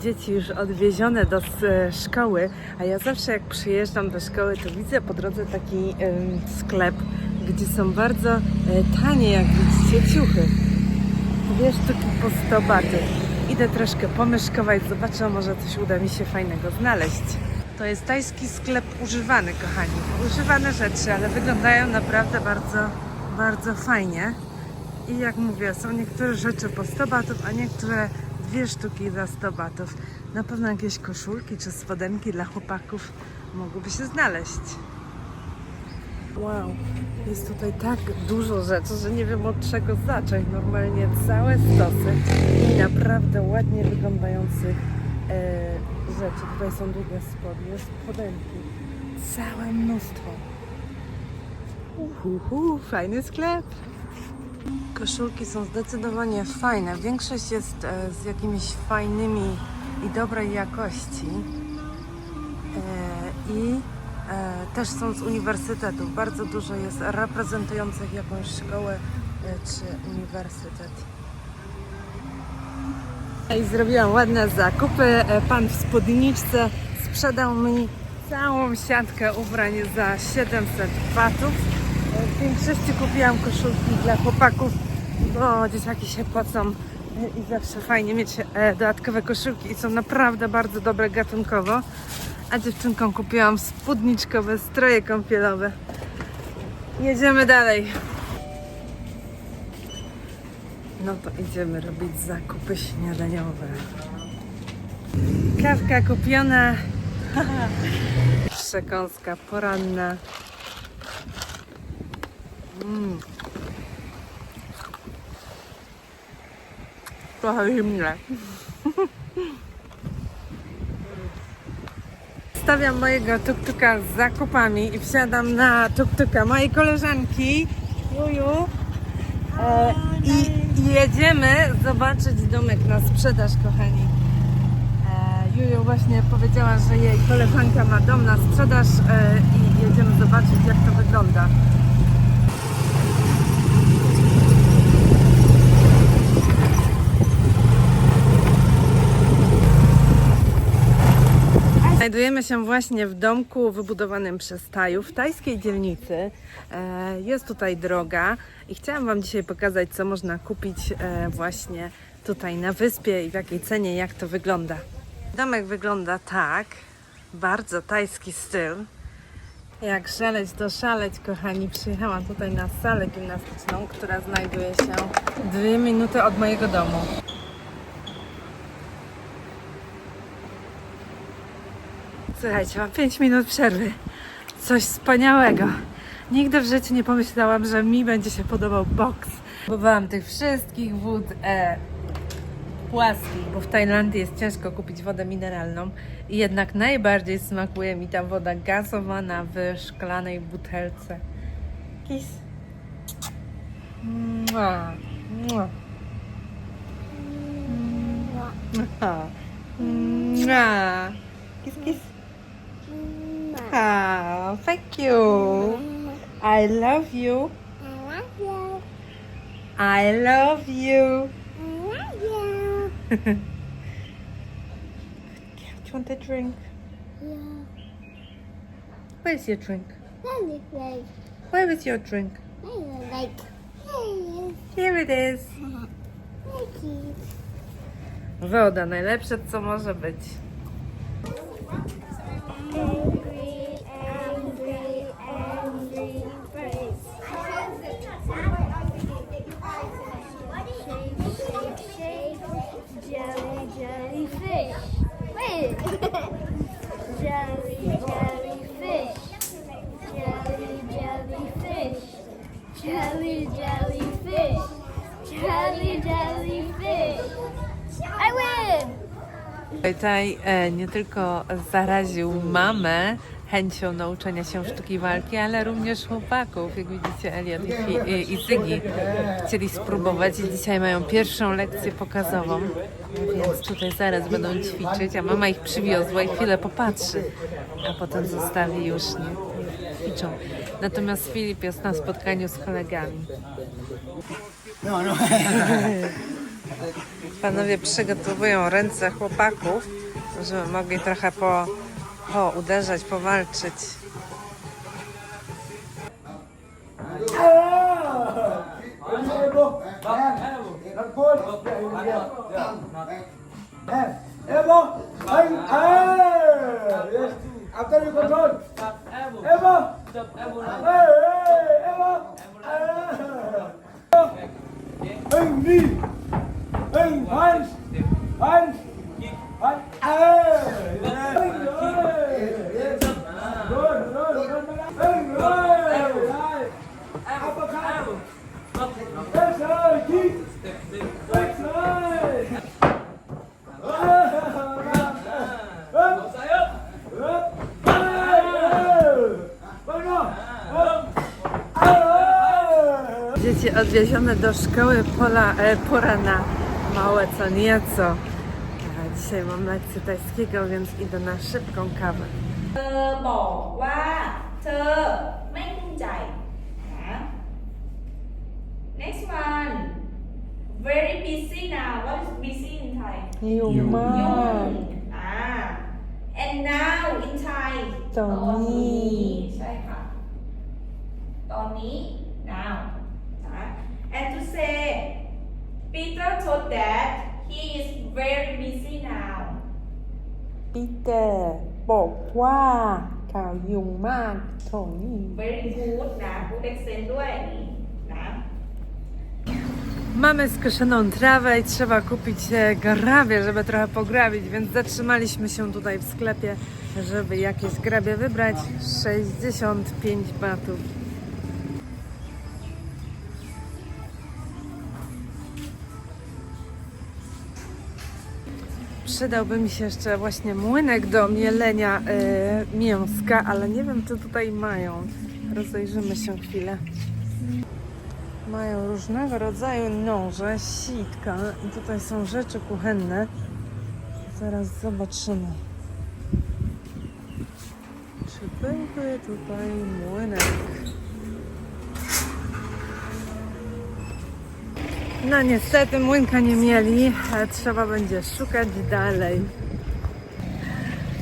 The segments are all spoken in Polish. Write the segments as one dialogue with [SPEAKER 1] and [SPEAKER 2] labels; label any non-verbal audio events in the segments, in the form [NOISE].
[SPEAKER 1] dzieci już odwiezione do e, szkoły, a ja zawsze jak przyjeżdżam do szkoły, to widzę po drodze taki sklep, gdzie są bardzo e, tanie, jak widzicie, ciuchy. Dwie sztuki po 100 batów. Idę troszkę pomyszkować, zobaczę, może coś uda mi się fajnego znaleźć. To jest tajski sklep używany, kochani. Używane rzeczy, ale wyglądają naprawdę bardzo, bardzo fajnie. I jak mówię, są niektóre rzeczy po 100 batów, a niektóre dwie sztuki za 100 batów. Na pewno jakieś koszulki czy spodenki dla chłopaków mogłyby się znaleźć. Wow, jest tutaj tak dużo rzeczy, że nie wiem od czego zacząć. Normalnie całe stosy i naprawdę ładnie wyglądających e, rzeczy. Tutaj są długie spodnie, spodenki. Całe mnóstwo. Uhuhu, fajny sklep. Koszulki są zdecydowanie fajne. Większość jest e, z jakimiś fajnymi i dobrej jakości. E, I e, też są z uniwersytetów. Bardzo dużo jest reprezentujących jakąś szkołę czy uniwersytet. I zrobiłam ładne zakupy. Pan w spódniczce sprzedał mi całą siatkę ubrań za 700 batów. W większości kupiłam koszulki dla chłopaków, bo dzieciaki się płacą e, i zawsze fajnie mieć e, dodatkowe koszulki i są naprawdę bardzo dobre gatunkowo. A dziewczynkom kupiłam spódniczkowe stroje kąpielowe. Jedziemy dalej. No to idziemy robić zakupy śniadaniowe. Kawka kupiona. [LAUGHS] Przekąska poranna. Mm. Trochę zimne. Stawiam mojego tuktuka z zakupami i wsiadam na tuktuka mojej koleżanki Juju. E, I jedziemy zobaczyć domek na sprzedaż, kochani. E, Juju właśnie powiedziała, że jej koleżanka ma dom na sprzedaż e, i jedziemy zobaczyć, jak to wygląda. Znajdujemy się właśnie w domku wybudowanym przez Tajów w tajskiej dzielnicy. E, Jest tutaj droga i chciałam Wam dzisiaj pokazać, co można kupić e, właśnie tutaj na wyspie i w jakiej cenie, jak to wygląda. Domek wygląda tak, bardzo tajski styl. Jak szaleć to szaleć, kochani. Przyjechałam tutaj na salę gimnastyczną, która znajduje się dwie minuty od mojego domu. Słuchajcie, mam 5 minut przerwy. Coś wspaniałego. Nigdy w życiu nie pomyślałam, że mi będzie się podobał boks. Próbowałam tych wszystkich wód e, płaskich, bo w Tajlandii jest ciężko kupić wodę mineralną i jednak najbardziej smakuje mi ta woda gazowana w szklanej butelce. Kiss. Mua. Mua. Mua. Mua. Kiss, kiss. Ah, thank you. I love you. I love you. I love you. I love you. Do you want a drink? Yeah. Where's your drink? Where is your drink? Here it is. Thank you. Woda, najlepsze co może być. Taj e, nie tylko zaraził mamę chęcią nauczenia się sztuki walki, ale również chłopaków. Jak widzicie, Elliot i, i, i Zygi chcieli spróbować i dzisiaj mają pierwszą lekcję pokazową, więc tutaj zaraz będą ćwiczyć, a mama ich przywiozła i chwilę popatrzy, a potem zostawi już, nie, ćwiczą. Natomiast Filip jest na spotkaniu z kolegami.
[SPEAKER 2] No, no. [LAUGHS]
[SPEAKER 1] Panowie przygotowują ręce chłopaków, żeby mogli trochę po, po uderzać, powalczyć.
[SPEAKER 2] Evo, ah, after you control. Evo, hey, hey, Evo, ah, anh
[SPEAKER 1] Dzieci odwiezione do szkoły pola, e, pora na małe co nieco. A dzisiaj mam lekcję tajskiego, więc idę na szybką kawę.
[SPEAKER 3] เธอบอกว่าเธอไม่ภูมิใจนะ next one very busy now what is busy in Thai
[SPEAKER 1] ยุ่งมาก
[SPEAKER 3] อ่า and now in Thai
[SPEAKER 1] ตอนนี้
[SPEAKER 3] ใช่ค่ะ ตอนนี้
[SPEAKER 1] ปีเตอร์บอกว่าข่าวยุ่งมากโถนี่
[SPEAKER 3] very good นะ good accent ด้วยนี่นะ
[SPEAKER 1] Mamy skoszoną trawę i trzeba kupić e, grabie, żeby trochę pograbić, więc zatrzymaliśmy się tutaj w sklepie, żeby jakieś grabie wybrać. 65 batów. Przydałby mi się jeszcze właśnie młynek do mielenia e, mięska, ale nie wiem, czy tutaj mają. Rozejrzymy się chwilę. Mają różnego rodzaju noże, sitka i tutaj są rzeczy kuchenne. Zaraz zobaczymy. Czy byłby tutaj młynek? No niestety młynka nie mieli, trzeba będzie szukać dalej.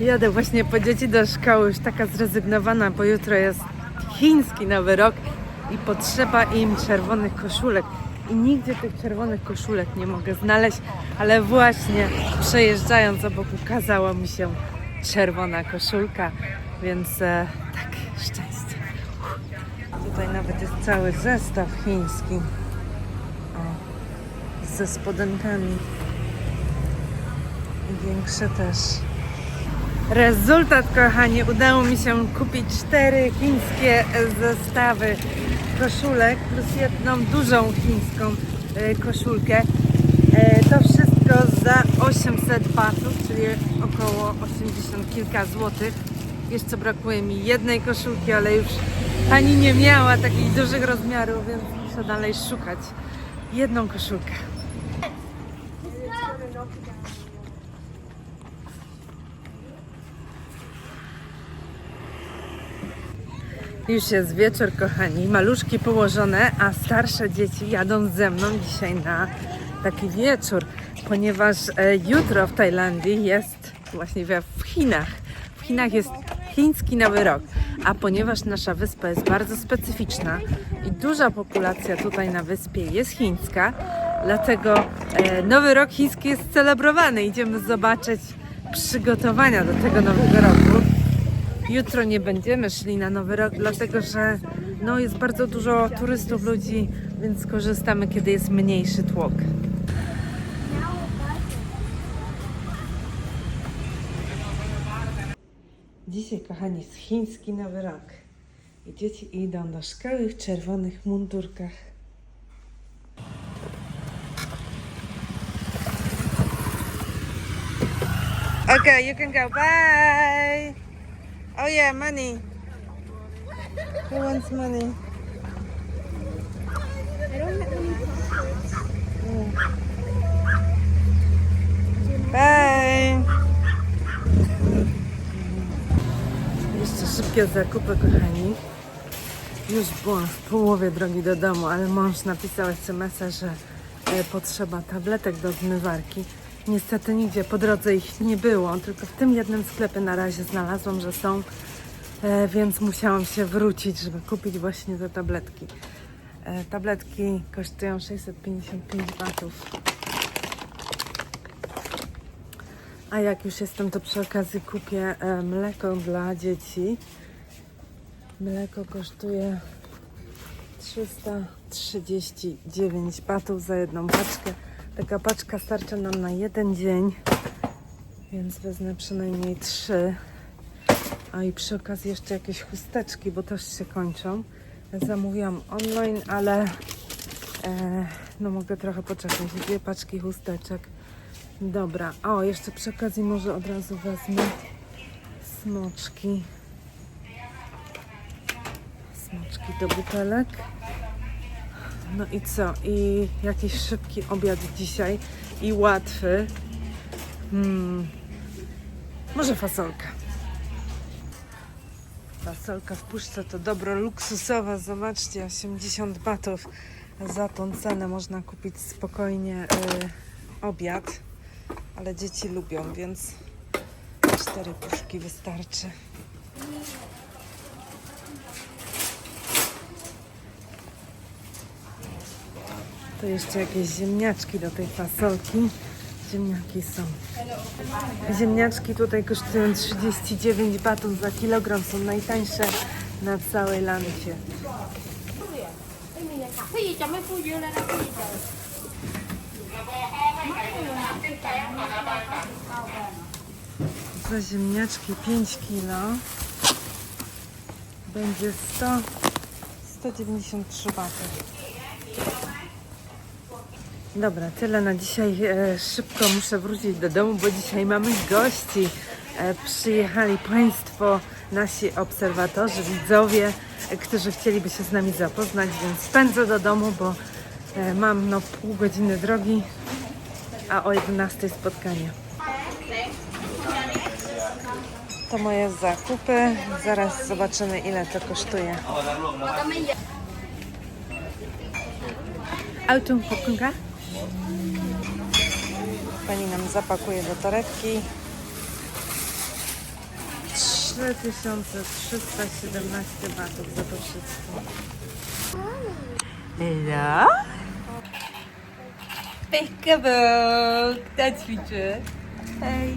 [SPEAKER 1] Jadę właśnie po dzieci do szkoły, już taka zrezygnowana, bo jutro jest chiński nowy rok i potrzeba im czerwonych koszulek. I nigdzie tych czerwonych koszulek nie mogę znaleźć, ale właśnie przejeżdżając obok ukazała mi się czerwona koszulka, więc e, tak, szczęście. Uff. Tutaj nawet jest cały zestaw chiński. O, ze spodenkami. I większe też. Rezultat, kochani, udało mi się kupić cztery chińskie zestawy koszulek plus jedną dużą chińską e, koszulkę. E, To wszystko za 800 batów, czyli około 80 kilka złotych. Jeszcze brakuje mi jednej koszulki, ale już pani nie miała takich dużych rozmiarów, więc muszę dalej szukać jedną koszulkę. Już jest wieczór, kochani. Maluszki położone, a starsze dzieci jadą ze mną dzisiaj na taki wieczór, ponieważ e, jutro w Tajlandii jest właśnie we- w Chinach. W Chinach jest chiński Nowy Rok, a ponieważ nasza wyspa jest bardzo specyficzna i duża populacja tutaj na wyspie jest chińska, dlatego e, Nowy Rok chiński jest celebrowany. Idziemy zobaczyć przygotowania do tego Nowego Roku. Jutro nie będziemy szli na Nowy Rok, dlatego że no, jest bardzo dużo turystów, ludzi, więc skorzystamy, kiedy jest mniejszy tłok. Dzisiaj, kochani, jest chiński Nowy Rok. I dzieci idą do szkoły w czerwonych mundurkach. Okay, you can go. Bye. Oh yeah, money. Who wants money? Mm. Bye. Jeszcze szybkie zakupy, kochani. Już byłam w połowie drogi do domu, ale mąż napisał SMS-a, że e, potrzeba tabletek do zmywarki. Niestety nigdzie po drodze ich nie było, tylko w tym jednym sklepie na razie znalazłam, że są, e, więc musiałam się wrócić, żeby kupić właśnie te tabletki. E, tabletki kosztują 655 batów. A jak już jestem, to przy okazji kupię e, mleko dla dzieci. Mleko kosztuje 339 batów za jedną paczkę. Taka paczka starcza nam na jeden dzień, więc wezmę przynajmniej trzy. A i przy okazji jeszcze jakieś chusteczki, bo też się kończą. Zamówiłam online, ale e, no mogę trochę poczekać. Dwie paczki chusteczek. Dobra, o jeszcze przy okazji może od razu wezmę smoczki. Smoczki do butelek. No i co? I jakiś szybki obiad dzisiaj i łatwy. Hmm. Może fasolka. Fasolka w puszce to dobro luksusowe. Zobaczcie, 80 batów. Za tą cenę można kupić spokojnie y, obiad. Ale dzieci lubią, więc cztery puszki wystarczy. To jeszcze jakieś ziemniaczki do tej fasolki. Ziemniaki są. Ziemniaczki tutaj kosztują 39 batów za kilogram. Są najtańsze na całej lancie. Za ziemniaczki 5 kilo będzie 100, 193 baty. Dobra, tyle na dzisiaj. E, szybko muszę wrócić do domu, bo dzisiaj mamy gości. E, przyjechali Państwo, nasi obserwatorzy, widzowie, e, którzy chcieliby się z nami zapoznać, więc pędzę do domu, bo mam no pół godziny drogi, a o 11 spotkanie. To moje zakupy. Zaraz zobaczymy ile to kosztuje. Autum pokunka. Pani nam zapakuje do torebki. 3317 batów za to wszystko. Hello? Peekaboo! That's feature. Hey.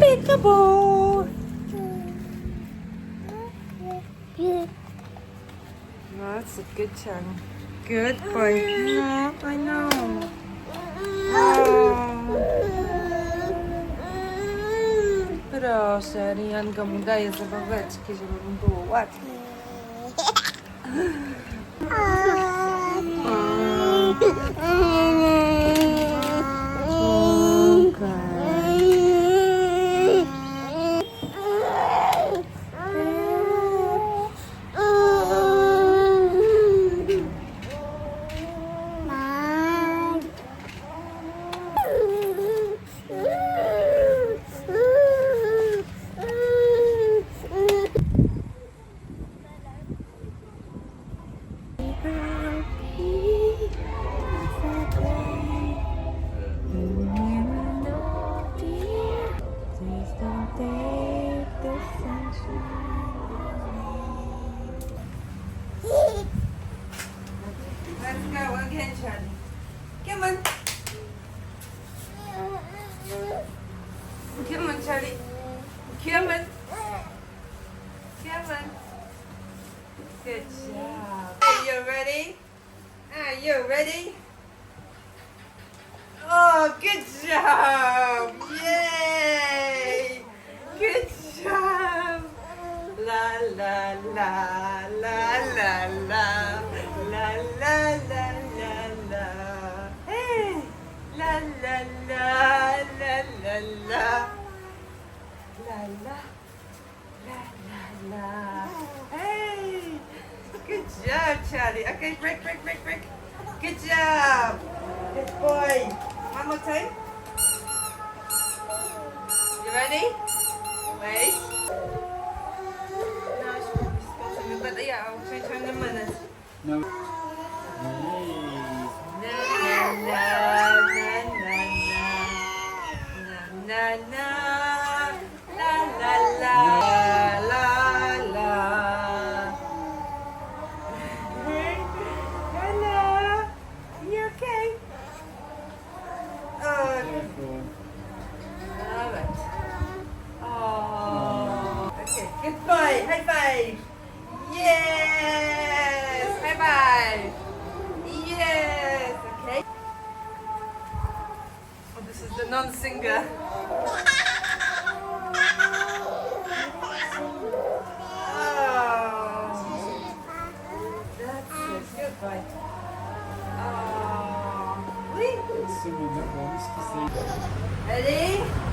[SPEAKER 1] Peekaboo! No, that's a good child. Good boy. No, I know. Proszę, Rianka mu daje zabaweczki, żeby mu było łatwiej. [LAUGHS] good job! Yay! Good job! La la la la la la la la la la la. Hey! La la la la la la. La la la la la. Hey! Good job, Charlie. Okay, break, break, break, break. Good job. Good boy more time. You ready? Wait. But yeah, I'll to in a minute.
[SPEAKER 2] No.
[SPEAKER 1] No, no, no, no, no, no, no. Yes. High five yes. Okay. Oh this is the non-singer. Oh, that's it. Goodbye. Oh. Ready?